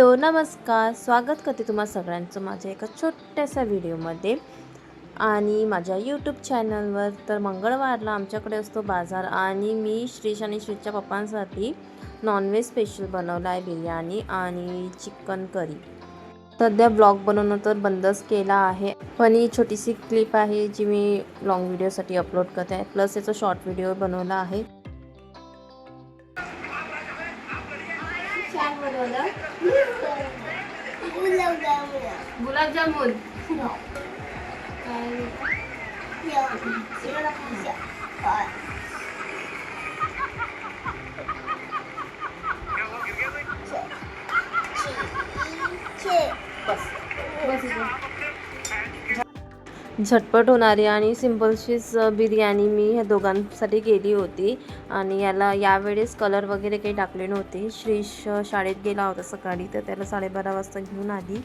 Hello नमस्कार. स्वागत करते तुम्हा सगळ्यांचं माझ्या एका छोट्याशा व्हिडिओमध्ये. आणि माझ्या यूट्यूब चॅनलवर तर मंगळवारला आमच्याकडे असतो बाजार आणि मी श्रीश आणि श्रीच्या पप्पांसाठी नॉनव्हेज स्पेशल बनवला आहे बिर्याणी आणि चिकन करी सध्या ब्लॉग बनवणं तर बंदच केला आहे. पण ही छोटीशी क्लिप आहे जी मी लॉंग व्हिडिओसाठी अपलोड करते आहे. प्लस याचा शॉर्ट व्हिडिओ बनवला आहे. छान बनवलं गुलाबजामुन झटपट होणारी आणि सिम्पलशीच बिर्याणी मी ह्या दोघांसाठी केली होती. आणि याला यावेळेस कलर वगैरे काही टाकले नव्हते. श्रीश शाळेत गेला होता सकाळी तर त्याला साडेबारा वाजता घेऊन आली.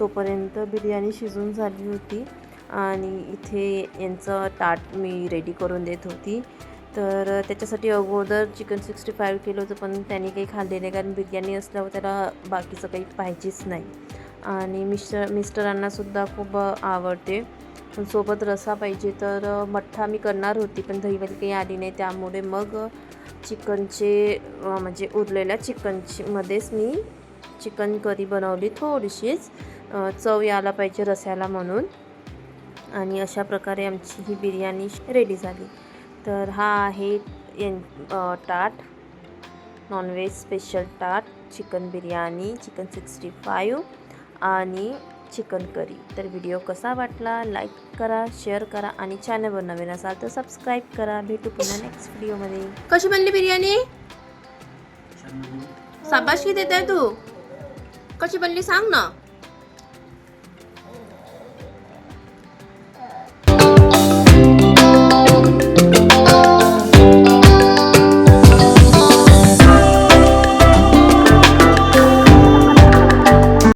तोपर्यंत बिर्याणी शिजून झाली होती. आणि इथे यांचं ताट मी रेडी करून देत होती. तर त्याच्यासाठी अगोदर चिकन सिक्स्टी फाईव्ह केलं होतं पण त्यांनी काही खाल्ले नाही कारण बिर्याणी असल्यावर त्याला बाकीचं काही पाहिजेच नाही. आणि मिस्टर मिस्टरांनासुद्धा खूप आवडते. पण सोबत रसा पाहिजे तर मठ्ठा मी करणार होती पण दहीवाली काही आली नाही. त्यामुळे मग चिकनचे म्हणजे उरलेल्या चिकनची मध्येच मी चिकन करी बनवली थोडीशीच. चव यायला पाहिजे रस्याला म्हणून. आणि अशा प्रकारे आमची ही बिर्याणी रेडी झाली. तर हा आहे एन टाट नॉनव्हेज स्पेशल टाट chicken biryani. Chicken sixty five आणि चिकन करी. तर व्हिडिओ कसा वाटला लाईक करा शेअर करा आणि चॅनलवर नवीन असाल तर सबस्क्राईब करा. भेटू पुन्हा नेक्स्ट व्हिडिओमध्ये कशी बनली बिर्याणी? साबाशी देत आहे तू. कशी बनली सांग ना.